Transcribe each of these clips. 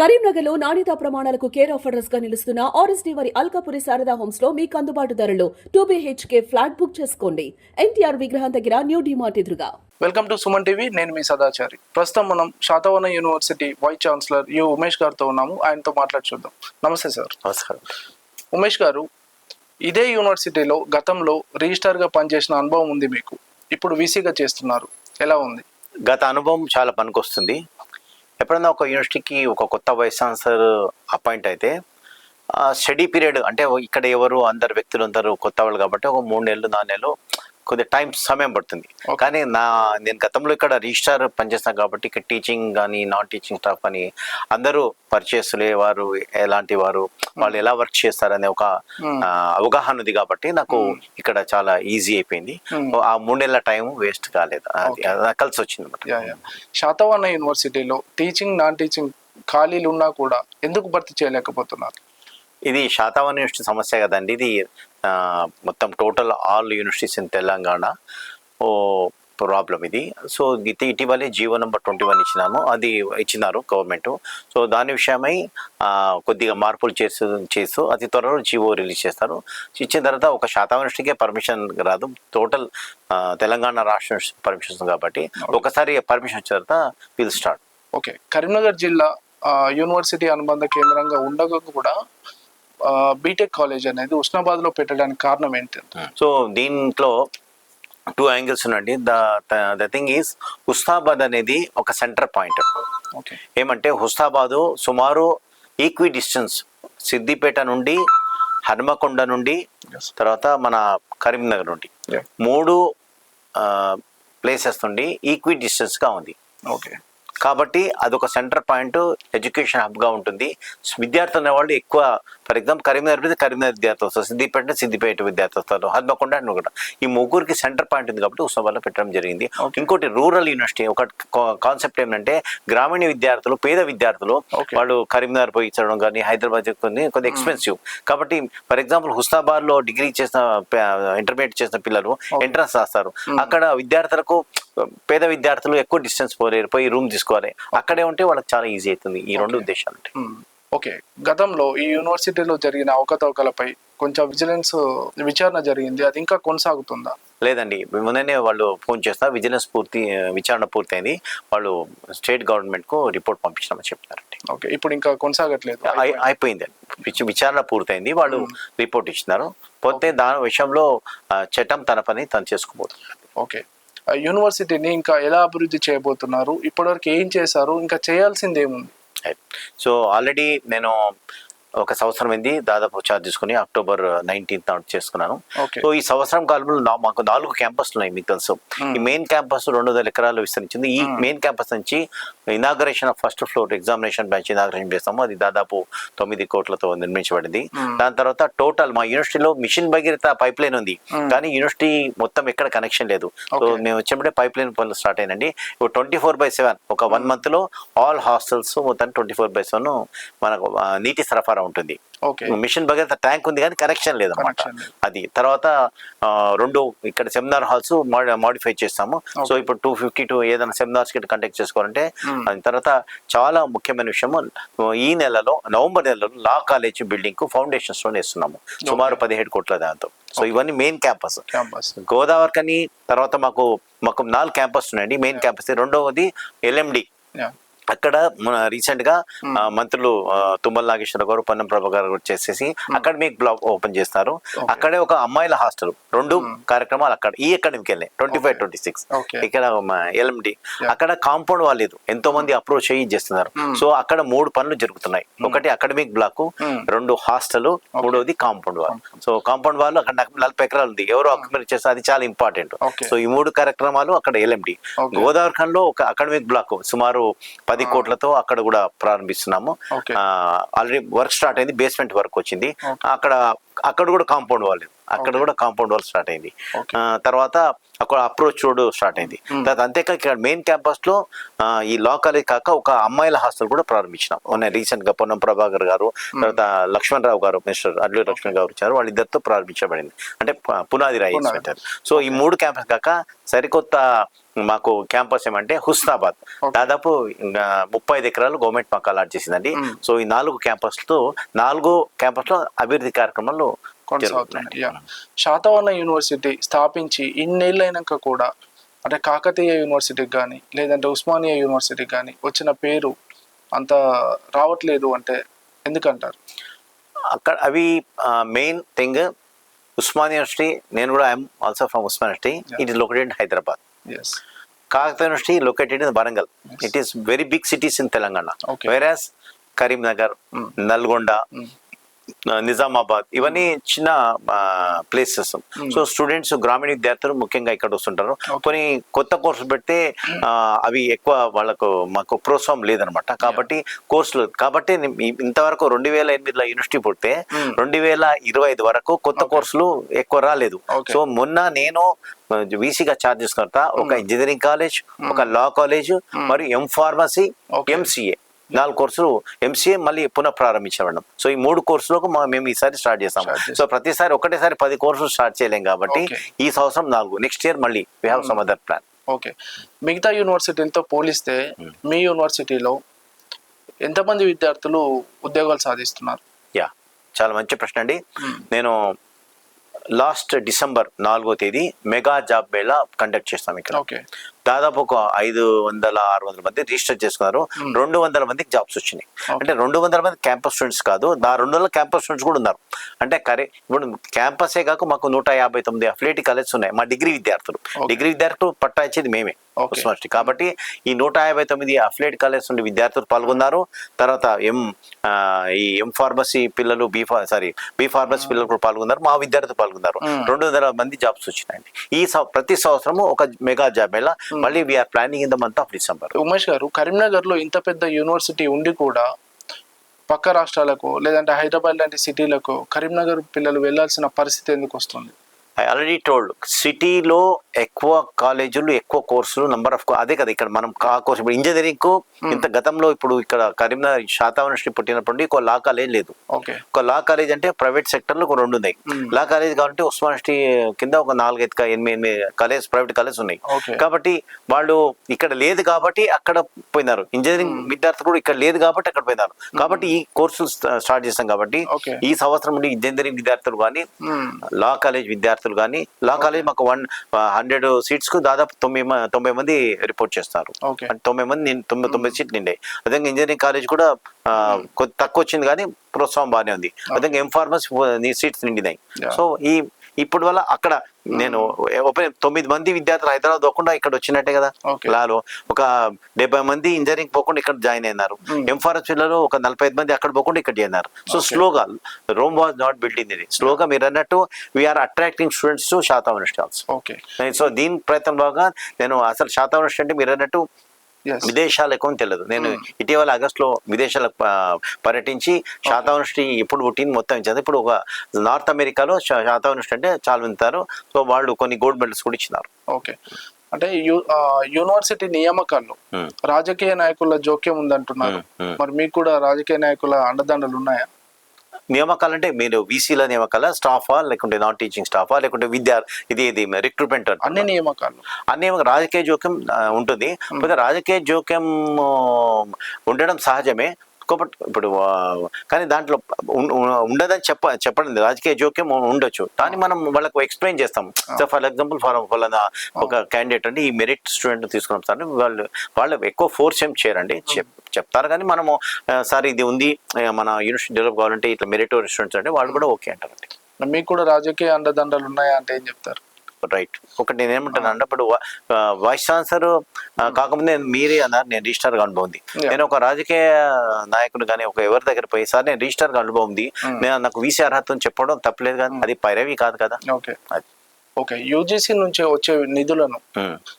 కరీంనగర్లో నాణ్యతా ప్రమాణాలకు కేర్ ఆఫ్ అడ్రస్గా నిలుస్తున్న ఆర్ఎస్డీ వారి అల్కాపురి శారదా హోమ్స్లో మీకు అందుబాటు ధరలో టూ బీహెచ్కే ఫ్లాట్ బుక్ చేసుకోండి. ఎన్టీఆర్ విగ్రహం దగ్గర న్యూ డిమార్ట్ ఎదురుగా. వెల్కమ్ టు సుమన్ టీవీ నేను మీ సదాచారి. ప్రస్తుతం మనం Satavahana university vice chancellor U Umesh గారితో ఉన్నాము. ఆయనతో మాట్లాడి చూద్దాం. నమస్తే సార్. నమస్కారం. ఉమేష్ గారు ఇదే యూనివర్సిటీలో గతంలో రిజిస్టార్గా పనిచేసిన అనుభవం ఉంది మీకు. ఇప్పుడు వీసీగా చేస్తున్నారు. ఎలా ఉంది? గత అనుభవం చాలా పనికొస్తుంది. ఎప్పుడైనా ఒక యూనివర్సిటీకి ఒక కొత్త వైస్ ఛాన్సలర్ అపాయింట్ అయితే స్టడీ పీరియడ్ అంటే ఇక్కడ ఎవరు అందరు వ్యక్తులు అందరు కొత్త వాళ్ళు కాబట్టి ఒక మూడు నెలలు నాలుగు నెలలు కొద్ది టైం సమయం పడుతుంది. కానీ నా నేను గతంలో ఇక్కడ రిజిస్టార్ పనిచేస్తాను కాబట్టి ఇక్కడ టీచింగ్ కానీ నాన్ టీచింగ్ స్టాఫ్ అని అందరూ పరిచయస్తులే వారు ఎలాంటి వారు వాళ్ళు ఎలా వర్క్ చేస్తారనే ఒక అవగాహన ఉంది కాబట్టి నాకు ఇక్కడ చాలా ఈజీ అయిపోయింది. ఆ మూడు నెలల టైం వేస్ట్ కాలేదు. కలిసి వచ్చింది అన్నమాట. Yeah yeah. శాతవన యూనివర్సిటీలో టీచింగ్ నాన్ టీచింగ్ ఖాళీలు ఉన్నా కూడా ఎందుకు భర్తీ చేయలేకపోతున్నారు? ఇది శాతవాహన యూనివర్సిటీ సమస్య కదండి. ఇది మొత్తం total all universities in Telangana. Oh problem ఇది. సో ఇది ఇటీవలే జీవో నెంబర్ ట్వంటీ వన్ ఇచ్చినాము. అది ఇచ్చినారు గవర్నమెంట్. సో దాని విషయమై కొద్దిగా మార్పులు చేస్తూ చేస్తూ అతి త్వరలో జీవో రిలీజ్ చేస్తారు. ఇచ్చిన తర్వాత ఒక శాతం యూనివర్సిటీకే పర్మిషన్ రాదు. టోటల్ తెలంగాణ రాష్ట్ర పర్మిషన్ కాబట్టి ఒకసారి పర్మిషన్ వచ్చిన తర్వాత విల్ స్టార్ట్. ఓకే. కరీంనగర్ జిల్లా యూనివర్సిటీ అనుబంధ కేంద్రంగా ఉండగా కూడా బీటెక్ కాలేజ్ అనేది ఉస్నాబాద్లో పెట్టడానికి కారణం ఏంటి? సో దీంట్లో టూ యాంగిల్స్ ఉండండి. The the thing is Husnabad అనేది ఒక సెంటర్ పాయింట్ ఏమంటే హుస్తాబాదు సుమారు ఈక్వి డిస్టెన్స్ సిద్దిపేట నుండి హనుమకొండ నుండి. తర్వాత మన కరీంనగర్ నుండి. మూడు ప్లేసెస్ నుండి ఈక్వి డిస్టెన్స్గా ఉంది. ఓకే. కాబట్టి అదొక సెంటర్ పాయింట్ ఎడ్యుకేషన్ హబ్గా ఉంటుంది. విద్యార్థులు అనేవాళ్ళు ఎక్కువ ఫర్ ఎగ్జాంపుల్ కరీంనగర్ కరీంనగర్ విద్యార్థి వస్తారు సిద్దిపేట సిద్దిపేట విద్యార్థి వస్తారు హన్మకొండ ఈ ముగ్గురికి సెంటర్ పాయింట్ ఉంది కాబట్టి ఉత్సవాల్లో పెట్టడం జరిగింది. ఇంకోటి రూరల్ యూనివర్సిటీ ఒక కాన్సెప్ట్ ఏంటంటే గ్రామీణ విద్యార్థులు పేద విద్యార్థులు. వాళ్ళు కరీంనగర్ పోయి చదవడం కానీ హైదరాబాద్ కొన్ని కొద్దిగా ఎక్స్పెన్సివ్ కాబట్టి ఫర్ ఎగ్జాంపుల్ హుస్తాబాద్లో డిగ్రీ చేసిన ఇంటర్మీడియట్ చేసిన పిల్లలు ఎంట్రన్స్ రాస్తారు. అక్కడ విద్యార్థులకు పేద విద్యార్థులు ఎక్కువ డిస్టెన్స్ పోలేరు పోయి రూమ్ తీసుకోవాలి. అక్కడే ఉంటే వాళ్ళకి చాలా ఈజీ అవుతుంది. ఈ రెండు. ఉద్దేశాలు. ఓకే. గతంలో ఈ యూనివర్సిటీలో జరిగిన అవకతవకలపై కొంచెం విజిలెన్స్ విచారణ జరిగింది. అది ఇంకా కొనసాగుతుందా? లేదండి. మొన్ననే వాళ్ళు ఫోన్ చేస్తారు విజిలెన్స్ పూర్తి విచారణ పూర్తయింది. వాళ్ళు స్టేట్ గవర్నమెంట్కు రిపోర్ట్ పంపించామని చెప్తారండి ఓకే. ఇప్పుడు ఇంకా కొనసాగట్లేదు. అయి- అయిపోయింది. విచ- విచారణ పూర్తయింది. వాళ్ళు రిపోర్ట్ ఇచ్చినారు. పోతే దాని విషయంలో చట్టం తన పని తను చేసుకోబోతుంది ఓకే. యూనివర్సిటీని ఇంకా ఎలా అభివృద్ధి చేయబోతున్నారు ఇప్పటివరకు ఏం చేశారు ఇంకా చేయాల్సింది ఏముంది సో ఆల్రెడీ నేను ఒక సంవత్సరం అయింది దాదాపు చార్జ్ తీసుకుని అక్టోబర్ నైన్టీన్త్ నాడు చేసుకున్నాను. సో ఈ సంవత్సరం కాలంలో మాకు నాలుగు క్యాంపస్లు ఉన్నాయి మీకు తెలుసు. Hmm. ఈ మెయిన్ క్యాంపస్ రెండు వందల ఎకరాలు విస్తరించింది. ఈ మెయిన్ క్యాంపస్ నుంచి inauguration of first floor examination batch inauguration చేస్తాము. అది దాదాపు తొమ్మిది కోట్లతో నిర్మించబడింది. Hmm. దాని తర్వాత టోటల్ మా యూనివర్సిటీలో మిషన్ భగీరథ పైప్ లైన్ ఉంది. Hmm. కానీ యూనివర్సిటీ మొత్తం ఎక్కడ కనెక్షన్ లేదు. సో. మేము వచ్చినప్పుడే పైప్ లైన్ పనులు స్టార్ట్ అయినండి ఇప్పుడు ట్వంటీ ఫోర్ బై సెవెన్ ఒక వన్ మంత్లో ఆల్ హాస్టల్స్ మొత్తం ట్వంటీ ఫోర్ బై సెవెన్ మనకు నీటి సరఫరా ఉంటుంది. ఓకే. మిషన్ భగీరథ ట్యాంక్ ఉంది కానీ కనెక్షన్ లేదన్నమాట. అది తర్వాత రెండు ఇక్కడ సెమినార్ హాల్స్ మాడిఫై చేస్తాము. సో ఇప్పుడు టూ ఫిఫ్టీ టూ ఏదైనా సెమినార్స్కి కండక్ట్ చేసుకోవాలంటే. దాని తర్వాత చాలా ముఖ్యమైన విషయం ఈ నెలలో నవంబర్ నెలలో లా కాలేజ్ బిల్డింగ్కు ఫౌండేషన్ స్టోన్ వేస్తున్నాము సుమారు పదిహేడు కోట్ల దాంతో. సో ఇవన్నీ మెయిన్ క్యాంపస్ క్యాంపస్ గోదావరి కని తర్వాత మాకు మాకు నాలుగు క్యాంపస్ ఉన్నాయండి. మెయిన్ క్యాంపస్ రెండవది ఎల్ఎండి అక్కడ మన రీసెంట్గా మంత్రులు తుమ్మల నాగేశ్వర గారు పొన్నం ప్రభా గారు చేసేసి అకాడమిక్ బ్లాక్ ఓపెన్ చేస్తారు. అక్కడే ఒక అమ్మాయిల హాస్టల్ రెండు కార్యక్రమాలు అక్కడ ఈ అకాడమిక్ వెళ్ళాయి ట్వంటీ ఫైవ్ ట్వంటీ సిక్స్. ఇక్కడ ఎల్ఎండి అక్కడ కాంపౌండ్ వాళ్ళు ఎంతో మంది అప్రోచ్ అయ్యి చేస్తున్నారు. సో అక్కడ మూడు పనులు జరుగుతున్నాయి. ఒకటి అకాడమిక్ బ్లాక్. రెండు హాస్టల్ మూడోది కాంపౌండ్ వాల్ సో కాంపౌండ్ వాళ్ళు అక్కడ నలభై ఎకరాలు ఉంది ఎవరో అక్యుపేట్ చేస్తే అది చాలా ఇంపార్టెంట్. సో ఈ మూడు కార్యక్రమాలు అక్కడ ఎల్ఎండి. గోదావరి ఖండ్లో ఒక అకాడమిక్ బ్లాక్ సుమారు పది కోట్లతో అక్కడ కూడా ప్రారంభిస్తున్నాము. ఆల్రెడీ వర్క్ స్టార్ట్ అయింది బేస్మెంట్ వర్క్ వచ్చింది. అక్కడ అక్కడ కూడా కాంపౌండ్ వాళ్ళు. అక్కడ. కూడా కాంపౌండ్ వాల్ స్టార్ట్ అయింది. తర్వాత అక్కడ అప్రోచ్ రోడ్ స్టార్ట్ అయింది. Hmm. తర్వాత అంతేకాక ఇక్కడ మెయిన్ క్యాంపస్లో ఈ లా కాలేజ్ కాక ఒక అమ్మాయిల హాస్టల్ కూడా ప్రారంభించినాం. మొన్న రీసెంట్గా పొన్నం ప్రభాకర్ గారు తర్వాత లక్ష్మణ్ రావు గారు మిస్టర్ అడ్లూరి లక్ష్మణ్ గారు వచ్చారు. వాళ్ళిద్దరితో ప్రారంభించబడింది. అంటే పునాది రాయి సో ఈ మూడు క్యాంపస్ కాక సరికొత్త మాకు క్యాంపస్ ఏమంటే హుస్నాబాద్. దాదాపు ముప్పై ఐదు ఎకరాలు గవర్నమెంట్ మాకు అలాట్ చేసిందండి. Mm. సో ఈ నాలుగు క్యాంపస్తో నాలుగు క్యాంపస్లో అభివృద్ధి కార్యక్రమాలు కొనసాగుతున్నాయి యా శాతవర్ణ యూనివర్సిటీ స్థాపించి ఇన్నేళ్ళైనాక కూడా అంటే కాకతీయ యూనివర్సిటీకి కానీ లేదంటే ఉస్మానియా యూనివర్సిటీకి కానీ వచ్చిన పేరు అంత రావట్లేదు అంటే ఎందుకంటారు అక్కడ అవి మెయిన్ థింగ్ ఉస్మాన్ యూనివర్సిటీ నేను కూడా I'm also from Osman university. It is located Hyderabad Kakatiya university located in Warangal. It is very big cities in Telangana. Whereas Karimnagar Mm. Nalgonda Mm. Nizamabad ఇవన్నీ చిన్న ప్లేసెస్. సో స్టూడెంట్స్ గ్రామీణ విద్యార్థులు ముఖ్యంగా ఇక్కడ వస్తుంటారు. కొన్ని కొత్త కోర్సులు పెడితే అవి ఎక్కువ వాళ్ళకు మాకు ప్రోత్సాహం లేదనమాట కాబట్టి కోర్సులు కాబట్టి ఇంతవరకు రెండు వేల ఎనిమిదిలో యూనివర్సిటీ పుడితే. రెండు వేల ఇరవై ఐదు వరకు కొత్త. కోర్సులు ఎక్కువ రాలేదు. సో మొన్న నేను వీసీగా ఛార్జ్ చేసుకుంటా ఒక ఇంజనీరింగ్ కాలేజ్ ఒక లా కాలేజ్ మరియు ఎం ఫార్మసీ. ఎంసీఏ నాలుగు కోర్సులు ఎంసీఏ మళ్ళీ పునః ప్రారంభించబడడం సో ఈ మూడు కోర్సులకు మేము ఈసారి స్టార్ట్ చేస్తాం. సో ప్రతిసారి ఒకటేసారి పది కోర్సులు స్టార్ట్ చేయలేం కాబట్టి. ఈ సంవత్సరం నాలుగు నెక్స్ట్ ఇయర్ మళ్ళీ we have some other plan okay. మిగతా యూనివర్సిటీలతో పోలిస్తే మీ యూనివర్సిటీలో ఎంతమంది విద్యార్థులు ఉద్యోగాలు సాధిస్తున్నారు? యా చాలా మంచి ప్రశ్న అండి. నేను లాస్ట్ డిసెంబర్ నాలుగో తేదీ మెగా జాబ్ మేళా కండక్ట్ చేస్తాం ఇక్కడ. ఓకే. దాదాపు ఒక ఐదు వందల ఆరు వందల మంది రిజిస్టర్ చేసుకున్నారు. రెండు వందల మందికి జాబ్స్ వచ్చినాయి. అంటే రెండు వందల మంది క్యాంపస్ స్టూడెంట్స్ కాదు నా రెండు వందల క్యాంపస్ స్టూడెంట్స్ కూడా ఉన్నారు. అంటే కరే ఇప్పుడు క్యాంపసే కాక మాకు నూట యాభై తొమ్మిది అఫిలేట్ కాలేజెస్ ఉన్నాయి మా డిగ్రీ విద్యార్థులు. డిగ్రీ విద్యార్థులు పట్టా ఇచ్చేది మేమే. ఉస్మానిటీ కాబట్టి ఈ నూట యాభై తొమ్మిది అఫిలేట్ కాలేజ్ నుండి విద్యార్థులు పాల్గొన్నారు. తర్వాత ఎం ఆ, ఈ ఎం ఫార్మసీ పిల్లలు B pharm sorry B pharmacy పిల్లలు కూడా పాల్గొన్నారు మా విద్యార్థులు పాల్గొన్నారు. రెండు వందల మంది జాబ్స్ వచ్చినాయండి. ఈ ప్రతి సంవత్సరము ఒక మెగా జాబ్. మేళా మళ్ళీ we're planning in the month of December Umesh garu కరీంనగర్లో ఇంత పెద్ద యూనివర్సిటీ ఉండి కూడా పక్క రాష్ట్రాలకు లేదంటే హైదరాబాద్ లాంటి సిటీలకు కరీంనగర్ పిల్లలు వెళ్ళాల్సిన పరిస్థితి ఎందుకు వస్తుంది? ఐ ఆల్రెడీ టోల్డ్ సిటీలో ఎక్కువ కాలేజీలు ఎక్కువ కోర్సులు నంబర్ ఆఫ్ అదే కదా ఇక్కడ మనం ఆ కోర్సు ఇప్పుడు ఇంజనీరింగ్కు ఇంత గతంలో ఇప్పుడు ఇక్కడ కరీంనగర్ శాతా యూనివర్సిటీ పుట్టినప్పటి నుండి ఒక లా కాలేజ్ లేదు. ఒక లా కాలేజ్ అంటే ప్రైవేట్ సెక్టర్లో ఒక రెండు ఉన్నాయి. Hmm. లా కాలేజ్ కావాలంటే ఉస్మాన్ యూనివర్సిటీ కింద ఒక నాలుగైదు ఎనిమిది ఎనిమిది కాలేజ్ ప్రైవేట్ కాలేజ్ ఉన్నాయి. కాబట్టి వాళ్ళు ఇక్కడ లేదు కాబట్టి అక్కడ పోయినారు. ఇంజనీరింగ్ విద్యార్థులు కూడా ఇక్కడ లేదు కాబట్టి అక్కడ పోయినారు. కాబట్టి ఈ కోర్సులు స్టార్ట్ చేస్తాం కాబట్టి. ఈ సంవత్సరం నుండి ఇంజనీరింగ్ విద్యార్థులు కానీ. లా కాలేజ్ విద్యార్థులు కానీ లా కాలేజ్ మాకు వన్ హండ్రెడ్ సీట్స్కు దాదాపు తొంభై మ- తొంభై మంది రిపోర్ట్ చేస్తారు. తొంభై మంది తొంభై తొంభై సీట్లు నిండాయి. అదే ఇంజనీరింగ్ కాలేజ్ కూడా తక్కువ వచ్చింది కానీ ప్రోత్సాహం బాగానే ఉంది. అదే ఎం ఫార్మసీ సీట్స్ నిండినాయి. సో ఈ ఇప్పటి వల్ల అక్కడ నేను తొమ్మిది మంది విద్యార్థులు హైదరాబాద్ పోకుండా ఇక్కడ వచ్చినట్టే కదా. లాలో ఒక డెబ్బై మంది ఇంజనీరింగ్ పోకుండా ఇక్కడ జాయిన్ అయినారు. Hmm. ఎంఫారస్ పిల్లలు ఒక నలభై ఐదు మంది అక్కడ పోకుండా ఇక్కడ చేరినారు సో. స్లోగా Rome was not build in ఇది స్లోగా మీరు అన్నట్టు వీఆర్ అట్రాక్టింగ్ స్టూడెంట్స్ టు శాతం యూనివర్సిటీ ఆల్సో ఓకే సో దీని ప్రయత్నం బాగా నేను అసలు శాతం యూనివర్సిటీ అంటే మీరు అన్నట్టు ఎస్ విదేశాలు ఎక్కువ తెలియదు. నేను ఇటీవల ఆగస్టులో విదేశాలకు పర్యటించి శాతం యూనివర్సిటీ ఎప్పుడు పుట్టింది మొత్తం ఇచ్చారు ఇప్పుడు ఒక నార్త్ అమెరికాలో శా- శాతం యూనివర్సిటీ అంటే చాలా వింటారు సో వాళ్ళు కొన్ని గోల్డ్ మెడల్స్ కూడా ఇచ్చినారు. ఓకే అంటే యూనివర్సిటీ నియామకాల్లో Hmm. రాజకీయ నాయకుల జోక్యం ఉందంటున్నారు. Hmm, hmm. మరి మీకు కూడా రాజకీయ నాయకుల అండదండలు ఉన్నాయా? నియామకాలు అంటే మీరు వీసీల నియామకాల స్టాఫా లేకుంటే నాన్ టీచింగ్ స్టాఫా లేకుంటే విద్యా ఇది ఇది రిక్రూట్మెంట్ అన్ని నియామకాలు. అన్ని రాజకీయ జోక్యం ఉంటుంది. రాజకీయ జోక్యం ఉండడం సహజమే. కాబట్టి ఇప్పుడు కానీ దాంట్లో ఉండదని చెప్ప చెప్పడం. రాజకీయ జోక్యం ఉండొచ్చు. కానీ మనం వాళ్ళకు ఎక్స్ప్లెయిన్ చేస్తాం. సో ఫర్ ఎగ్జాంపుల్ ఫర్ ఫలానా ఒక క్యాండిడేట్ అంటే ఈ మెరిట్ స్టూడెంట్ తీసుకున్నాం సార్ వాళ్ళు వాళ్ళు ఎక్కువ ఫోర్స్ ఏం చేయరండి. చెప్- చెప్తారు కానీ మనము సార్ ఇది ఉంది మన యూనివర్సిటీ డెవలప్ కావాలంటే ఇట్లా మెరిట్ స్టూడెంట్స్ అంటే వాళ్ళు కూడా ఓకే అంటారండి. మీకు కూడా రాజకీయ అండదండలు ఉన్నాయా అంటే ఏం చెప్తారు? రైట్ ఒకటి నేను ఏమంటాను అంటే ఇప్పుడు వైస్ ఛాన్సలర్ నేను మీరే అన్నారు నేను రిజిస్టర్గా అనుభవం ఉంది. నేను ఒక రాజకీయ నాయకుడు కానీ ఒక ఎవరి దగ్గర పోయి సార్ నేను రిజిస్టర్గా అనుభవం ఉంది నేను నాకు వీసీ అర్హత అని చెప్పడం తప్పలేదు కానీ అది పైరవి కాదు కదా. ఓకే ఓకే యూజీసీ నుంచి వచ్చే నిధులను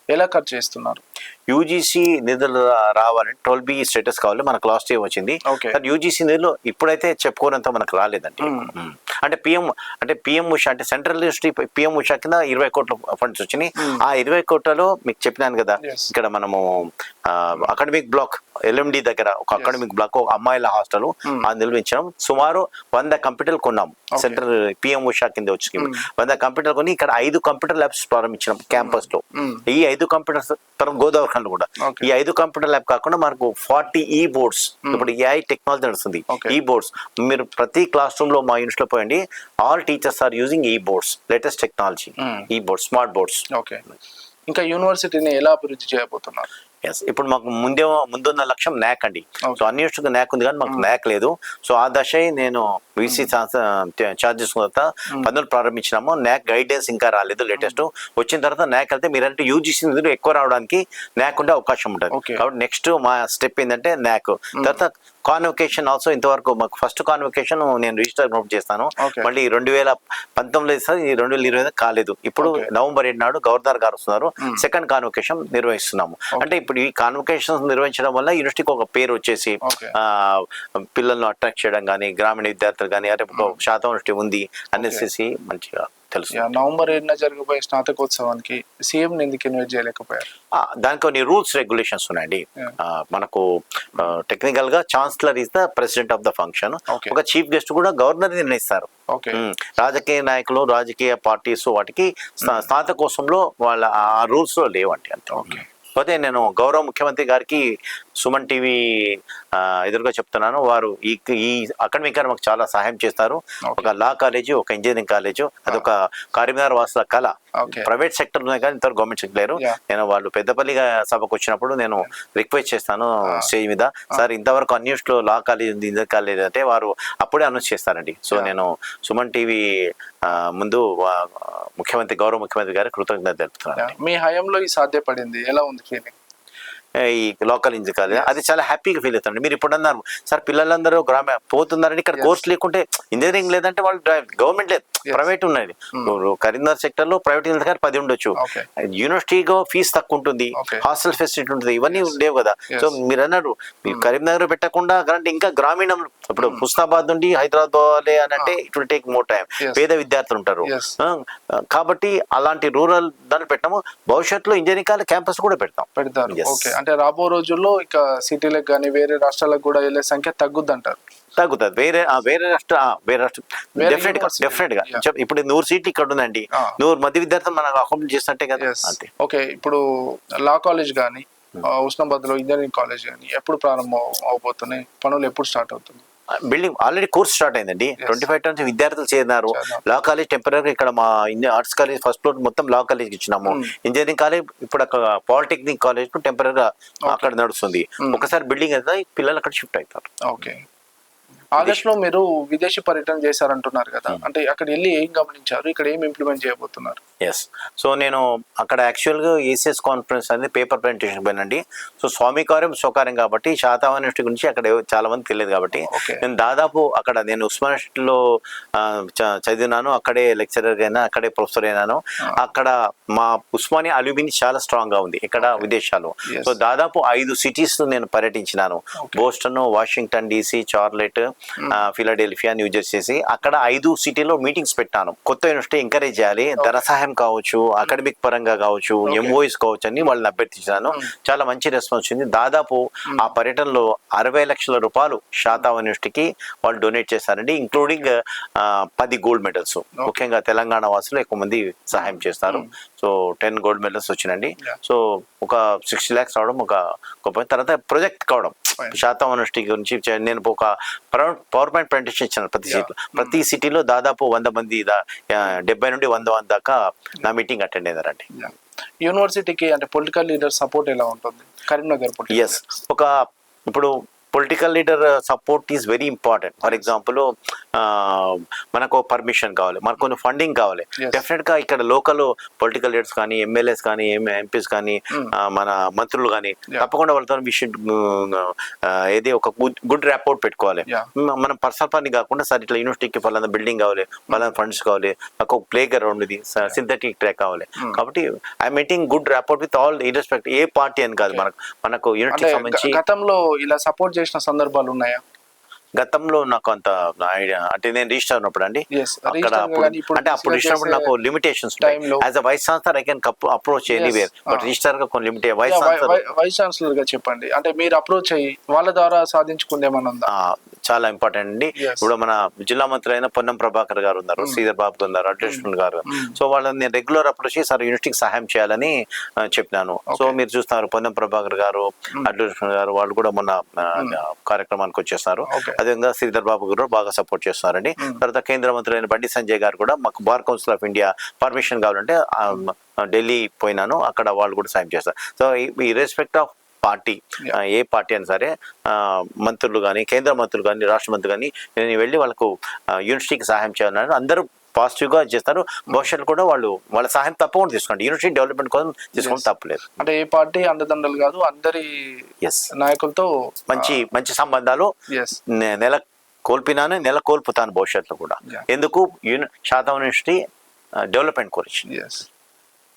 ఎలా ఖర్చు చేస్తున్నారు? యూజీసీ నిధులు రా- రావాలంటే ట్వెల్వ్ బి స్టేటస్ కావాలి మనకు లాస్ట్ ఇయర్ వచ్చింది. యూజీసీ నిధులు ఇప్పుడైతే చెప్పుకోనంత మనకు రాలేదండి. అంటే పిఎం అంటే పిఎం ఉషా అంటే సెంట్రల్ యూనివర్సిటీ పిఎం ఉషా కింద ఇరవై కోట్ల ఫండ్స్ వచ్చినాయి. ఆ ఇరవై కోట్లలో మీకు చెప్పినాను కదా. ఇక్కడ మనము అకాడమిక్ బ్లాక్ ఎల్ఎండి దగ్గర ఒక అకాడమిక్ బ్లాక్ ఒక అమ్మాయిల హాస్టల్ అది నిర్మించాం సుమారు వంద కంప్యూటర్లు కొన్నాం. సెంట్రల్ పిఎం ఉషా కింద వచ్చి వంద కంప్యూటర్ కొని ఇక్కడ ఐదు కంప్యూటర్ ల్యాబ్స్ ప్రారంభించినాం క్యాంపస్లో. ఈ ఐదు కంప్యూటర్స్ తర్వాత గోదావరి ఖండ్ కూడా. ఈ ఐదు కంప్యూటర్ ల్యాబ్ కాకుండా మనకు ఫార్టీ ఈ బోర్డ్స్ ఇప్పుడు ఏఐ టెక్నాలజీ నడుస్తుంది. ఈ బోర్డ్స్ మీరు ప్రతి క్లాస్ రూమ్లో మా యూనిట్లో పోయండి. ఆల్ టీచర్స్ ఆర్ యూజింగ్ ఈ బోర్డ్స్ లేటెస్ట్ టెక్నాలజీ. ఈ బోర్డ్స్ స్మార్ట్ బోర్డ్స్ ఓకే. ఇంకా యూనివర్సిటీని ఎలా అభివృద్ధి చేయబోతున్నారు? ఎస్ ఇప్పుడు మాకు ముందే ముందున్న లక్ష్యం న్యాక్ అండి. సో అన్ని యూనివర్సిటీకి న్యాక్ ఉంది కానీ మాకు న్యాక్ లేదు. సో ఆ దశ నేను వీసీ ఛార్జెస్ తర్వాత పనులు ప్రారంభించినాము. న్యాక్ గైడెన్స్ ఇంకా రాలేదు లేటెస్ట్. వచ్చిన తర్వాత న్యాక్ వెళ్తే మీరంటే యూజీసీ నిధులు ఎక్కువ రావడానికి న్యాక్ ఉండే అవకాశం ఉంటుంది. కాబట్టి నెక్స్ట్ మా స్టెప్ ఏంటంటే న్యాక్. తర్వాత కాన్వకేషన్ ఆల్సో ఇంతవరకు మాకు ఫస్ట్ కాన్వకేషన్ నేను రిజిస్టర్ నోట్ చేస్తాను. మళ్ళీ రెండు వేల పంతొమ్మిది ఈ రెండు వేల ఇరవై కాలేదు. ఇప్పుడు. నవంబర్ ఏడు నాడు గవర్నర్ గారు వస్తున్నారు. సెకండ్ కాన్వకేషన్ నిర్వహిస్తున్నాము. అంటే ఇప్పుడు ఈ కాన్వకేషన్ నిర్వహించడం వల్ల యూనివర్సిటీకి ఒక పేరు వచ్చేసి పిల్లలను అట్రాక్ట్ చేయడం కానీ గ్రామీణ విద్యార్థులు కానీ అరే ఒక శాతం యూనివర్సిటీ ఉంది. అనేసి మంచిగా తెలుసు. నవంబర్ ఏడున జరగబోయే స్నాతకోత్సవానికి సీఎం ఎందుకు ఇన్వైట్ చేయలేకపోయారు? దానికి కొన్ని రూల్స్ రెగ్యులేషన్స్ ఉన్నాయండి. మనకు టెక్నికల్గా chancellor is the president of the function. ఒక చీఫ్ గెస్ట్ కూడా గవర్నర్ నిర్ణయిస్తారు. ఓకే. రాజకీయ నాయకులు రాజకీయ పార్టీస్ వాటికి స్నా- స్నాతకోత్సవంలో వాళ్ళ ఆ రూల్స్లో లేవండి అంతే. Okay. పోతే నేను గౌరవ ముఖ్యమంత్రి గారికి సుమన్ టీవీ ఎదురుగా చెప్తున్నాను వారు ఈ ఈ అకాడమిక్ గారు మాకు చాలా సహాయం చేస్తారు. ఒక లా కాలేజీ ఒక ఇంజనీరింగ్ కాలేజు అదొక కరీంనగర్ వాసుల కళ. ప్రైవేట్ సెక్టర్ ఉన్నాయి కానీ ఇంతవరకు గవర్నమెంట్ సెక్టర్ లేరు. నేను వాళ్ళు పెద్దపల్లి సభకు వచ్చినప్పుడు నేను రిక్వెస్ట్ చేస్తాను స్టేజ్ మీద. సార్ ఇంతవరకు అన్యూస్లో లా కాలేజ్ ఉంది ఇంజనీరింగ్ కాలేజ్ అంటే వారు అప్పుడే అనౌన్స్ చేస్తారండి. సో. నేను సుమన్ టీవీ ముందు ముఖ్యమంత్రి గౌరవ ముఖ్యమంత్రి గారికి కృతజ్ఞత తెలుపుతున్నాను మీ హయాంలో ఈ సాధ్యపడింది. ఎలా ఉంది ఫీలింగ్ ఈ లోకల్ ఇంజిన్ కాలేజ్ అది చాలా హ్యాపీగా ఫీల్ అవుతుంది మీరు ఇప్పుడు అన్నారు సార్ పిల్లలందరూ గ్రామ పోతున్నారని ఇక్కడ. కోర్స్ లేకుంటే ఇంజనీరింగ్ లేదంటే వాళ్ళు గవర్నమెంట్ లేదు. ప్రైవేట్ ఉన్నది. ఇప్పుడు కరీంనగర్ సెక్టర్లో ప్రైవేట్ ఇంజనీర్ పది ఉండొచ్చు. యూనివర్సిటీగా ఫీజు తక్కువ ఉంటుంది. హాస్టల్ ఫెసిలిటీ ఉంటుంది. ఇవన్నీ లేవు కదా. సో మీరు అన్నారు మీరు కరీంనగర్ పెట్టకుండా అంటే ఇంకా గ్రామీణం ఇప్పుడు హుస్నాబాద్ నుండి హైదరాబాద్ పోవాలి అని అంటే it will take more time. పేద విద్యార్థులు ఉంటారు. కాబట్టి అలాంటి రూరల్ దాన్ని పెట్టాము. భవిష్యత్తులో ఇంజనీరింగ్ కాలేజ్ క్యాంపస్ కూడా పెడతాం. పెడతారు. అంటే రాబో రోజుల్లో ఇక సిటీలకు కానీ వేరే రాష్ట్రాలకు కూడా వెళ్ళే సంఖ్య తగ్గుద్ది అంటారు తగ్గుతుంది. వేరే వేరే రాష్ట్ర వేరే రాష్ట్ర. డెఫినెట్గా. డెఫినెట్గా. ఇప్పుడు నూరు సీట్లు ఇక్కడ ఉందండి. నూరు మధ్య విద్యార్థులు మనకు అకామిడేట్ చేసినట్టే కదా. అంతే. ఓకే ఇప్పుడు లా కాలేజ్ కానీ ఉస్నాబాద్లో ఇంజనీరింగ్ కాలేజ్ కానీ ఎప్పుడు ప్రారంభం అవబోతున్నాయి పనులు ఎప్పుడు స్టార్ట్ అవుతుంది బిల్డింగ్ ఆల్రెడీ కోర్స్ స్టార్ట్ అయిందండి. ట్వంటీ ఫైవ్ టన్స్ విద్యార్థులు చేరినారు. లా కాలేజ్ టెంపరీ ఇక్కడ మా ఆర్ట్స్ కాలేజ్ ఫస్ట్ ఫ్లోర్ మొత్తం లా కాలేజ్ ఇచ్చినాము. Hmm. ఇంజనీరింగ్ కాలేజ్ ఇప్పుడు అక్కడ పాలిటెక్నిక్ కాలేజ్ టెంపరీగా అక్కడ నడుస్తుంది. Hmm. ఒకసారి బిల్డింగ్ అయితే పిల్లలు అక్కడ షిఫ్ట్ అవుతారు. Okay August. లో మీరు విదేశీ పర్యటన చేశారంటున్నారు కదా. అంటే అక్కడ వెళ్ళి ఏం గమనించారు? ఇక్కడ ఏం ఇంప్లిమెంట్ చేయబోతున్నారు? ఎస్ సో నేను అక్కడ యాక్చువల్గా ఏసీఎస్ కాన్ఫరెన్స్ అనేది పేపర్ ప్రెజెంటేషన్ పోయినండి సో స్వామి కార్యం స్వకార్యం కాబట్టి యూనివర్సిటీ గురించి అక్కడ చాలా మంది తెలియదు కాబట్టి. నేను దాదాపు అక్కడ నేను ఉస్మాన్ యూనివర్సిటీలో చదివినాను. అక్కడే లెక్చరర్ అయినా అక్కడే ప్రొఫెసర్ అయినాను. అక్కడ మా ఉస్మానియా అల్యూమిని చాలా స్ట్రాంగ్గా ఉంది. ఇక్కడ విదేశాలు. సో దాదాపు ఐదు సిటీస్ నేను పర్యటించినాను. Boston Washington DC Charlotte Philadelphia New Jersey అక్కడ ఐదు సిటీలో మీటింగ్స్ పెట్టాను. కొత్త యూనివర్సిటీ ఎంకరేజ్ చేయాలి. ధన సహాయం కావచ్చు అకాడమిక్ పరంగా కావచ్చు ఎంఓఎస్ కావచ్చు అని వాళ్ళని అభ్యర్థించాను. చాలా మంచి రెస్పాన్స్ ఉంది దాదాపు ఆ పర్యటనలో అరవై లక్షల రూపాయలు శాతా యూనివర్సిటీకి వాళ్ళు డొనేట్ చేశారండి ఇంక్లూడింగ్ పది గోల్డ్ మెడల్స్. ముఖ్యంగా తెలంగాణ వాసులు ఎక్కువ మంది సహాయం చేస్తారు. సో టెన్ గోల్డ్ మెడల్స్ వచ్చినండి. సో ఒక సిక్స్టీ ల్యాక్స్ రావడం ఒక గొప్ప తర్వాత ప్రొజెక్ట్ కావడం. శాతం యూనివర్సిటీ గురించి నేను ఒక పవర్ పాయింట్ ప్రజెంటేషన్ ఇచ్చాను ప్రతి సిటీలో. ప్రతి సిటీలో దాదాపు వంద మంది డెబ్బై నుండి వంద మంది దాకా నా మీటింగ్ అటెండ్ అయ్యారండి యూనివర్సిటీకి అంటే పొలిటికల్ లీడర్ సపోర్ట్ ఎలా ఉంటుంది? కరీంనగర్ ఎస్ ఒక ఇప్పుడు political leader support is very important for example మనకు పర్మిషన్ కావాలి మనకు కొన్ని ఫండింగ్ కావాలి. డెఫినెట్గా ఇక్కడ లోకల్ పొలిటికల్ లీడర్స్ కానీ ఎమ్మెల్యేస్ కానీ ఎంపీస్ కానీ Hmm. ఆ, మన మంత్రులు కానీ. తప్పకుండా వాళ్ళతో వి షుడ్ ఏది ఒక గుడ్ ర్యాపోర్ట్ పెట్టుకోవాలి. మనం పర్సనల్ పని కాకుండా సార్ ఇట్లా యూనివర్సిటీకి ఫలానా బిల్డింగ్ కావాలి ఫలానా ఫండ్స్ కావాలి నాకు ఒక ప్లే గ్రౌండ్ ఇది సింథటిక్ ట్రాక్ కావాలి. కాబట్టి I meeting good rapport with all irrespective a party అని కాదు మనకు మనకు గ- సంబంధించి గతంలో ఇలా సపోర్ట్ చేసిన సందర్భాలు ఉన్నాయా? గతంలో నాకు అంత ఐడియా అంటే నేను రిజిస్టర్ ఉన్నప్పుడు అండి అక్కడ అంటే అప్పుడు ఇచ్చినప్పుడు నాకు limitations as a vice chancellor I can approach anywhere but. రిజిస్టర్గా కొన్ని లిమిట్ వైస్ ఛాన్సలర్ వైస్ ఛాన్సలర్గా చెప్పండి. అంటే మీరు అప్రోచ్ అయ్యి వాళ్ళ ద్వారా సాధించుకుందేమన్నా చాలా ఇంపార్టెంట్ అండి. ఇప్పుడు మన జిల్లా మంత్రి అయిన పొన్నం ప్రభాకర్ గారు ఉన్నారు శ్రీధర్ బాబు ఉన్నారు అడ్రషన్ గారు. Mm. సో వాళ్ళని నేను రెగ్యులర్ అప్రోచ్ చేసి సార్ యూనివర్సిటీకి సహాయం చేయాలని చెప్పినాను. సో. మీరు చూస్తున్నారు పొన్నం ప్రభాకర్ గారు అడ్రషన్ గారు వాళ్ళు కూడా మొన్న కార్యక్రమానికి వచ్చేస్తున్నారు Okay. అదేవిధంగా శ్రీధర్ బాబు గారు బాగా సపోర్ట్ చేస్తున్నారండి. తర్వాత కేంద్ర మంత్రి అయిన బండి సంజయ్ గారు కూడా మాకు Bar Council of India permission కావాలంటే ఢిల్లీ పోయినాను అక్కడ వాళ్ళు కూడా సాయం చేస్తారు. సో ఈ రెస్పెక్ట్ ఆఫ్ పార్టీ ఏ పార్టీ అయినా సరే మంత్రులు కానీ కేంద్ర మంత్రులు కానీ రాష్ట్ర మంత్రులు కానీ నేను వెళ్ళి వాళ్ళకు యూనివర్సిటీకి సహాయం చేయాలని అందరూ పాజిటివ్గా చేస్తారు. భవిష్యత్తు కూడా వాళ్ళు వాళ్ళ సహాయం తప్పకుండా తీసుకోండి. యూనివర్సిటీ డెవలప్మెంట్ కోసం తీసుకోవడం. తప్పలేదు. అంటే ఏ పార్టీ అండదండలు కాదు అందరి ఎస్ నాయకులతో మంచి మంచి సంబంధాలు నెల కోల్పినాను నెల కోల్పుతాను భవిష్యత్తులో కూడా. ఎందుకు? యూని శాతం యూనివర్సిటీ డెవలప్మెంట్ గురించి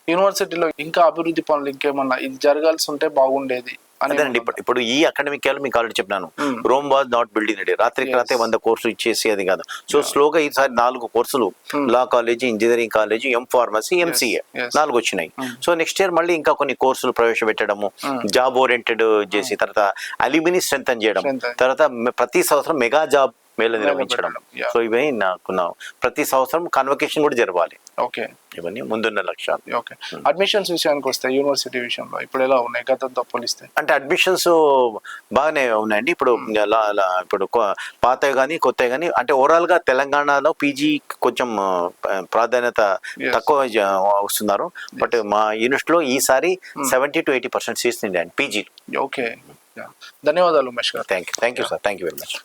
యూనివర్సిటీలో ఇంకా అభివృద్ధి పనులు ఇంకేమన్నా ఇది జరగాల్సి ఉంటే బాగుండేది. అదేనండి ఇప్పుడు ఈ అకాడమిక్ ఇయర్ మీకు ఆల్రెడీ చెప్పినాను. Rome was not building ready రాత్రికి. రాత్రి వంద కోర్సులు ఇచ్చేసి అది కాదు సో స్లోగా ఈసారి నాలుగు కోర్సులు. Law college engineering college M pharmacy MCA. నాలుగు వచ్చినాయి. సో నెక్స్ట్ ఇయర్ మళ్ళీ ఇంకా కొన్ని కోర్సులు ప్రవేశపెట్టడము. జాబ్ ఓరియంటెడ్ చేసి తర్వాత అల్యూమిని స్ట్రెంగ్ చేయడం. తర్వాత ప్రతి సంవత్సరం మెగా జాబ్ మేళ నిర్వహించడం. సో ఇవన్నీ నాకు నా ప్రతి సంవత్సరం కన్వకేషన్ కూడా జరగాలి ఓకే ఇవన్నీ ముందున్న లక్ష్యాలు. ఓకే అడ్మిషన్స్ విషయానికి వస్తే యూనివర్సిటీ విషయంలో ఇప్పుడు ఎలా ఉన్నాయి? గతంతో పోలిస్తే. అంటే అడ్మిషన్స్ బాగానే ఉన్నాయండి. ఇప్పుడు లా- ఇప్పుడు పాతవి కానీ కొత్తవి కానీ అంటే ఓవరాల్గా తెలంగాణలో పీజీ కొంచెం ప్రాధాన్యత. తక్కువ వస్తున్నారు. బట్ మా యూనివర్సిటీలో ఈసారి seventy to eighty percent seats అండి పీజీ ఓకే ధన్యవాదాలు Umesh garu. Thank you thank you sir thank you very much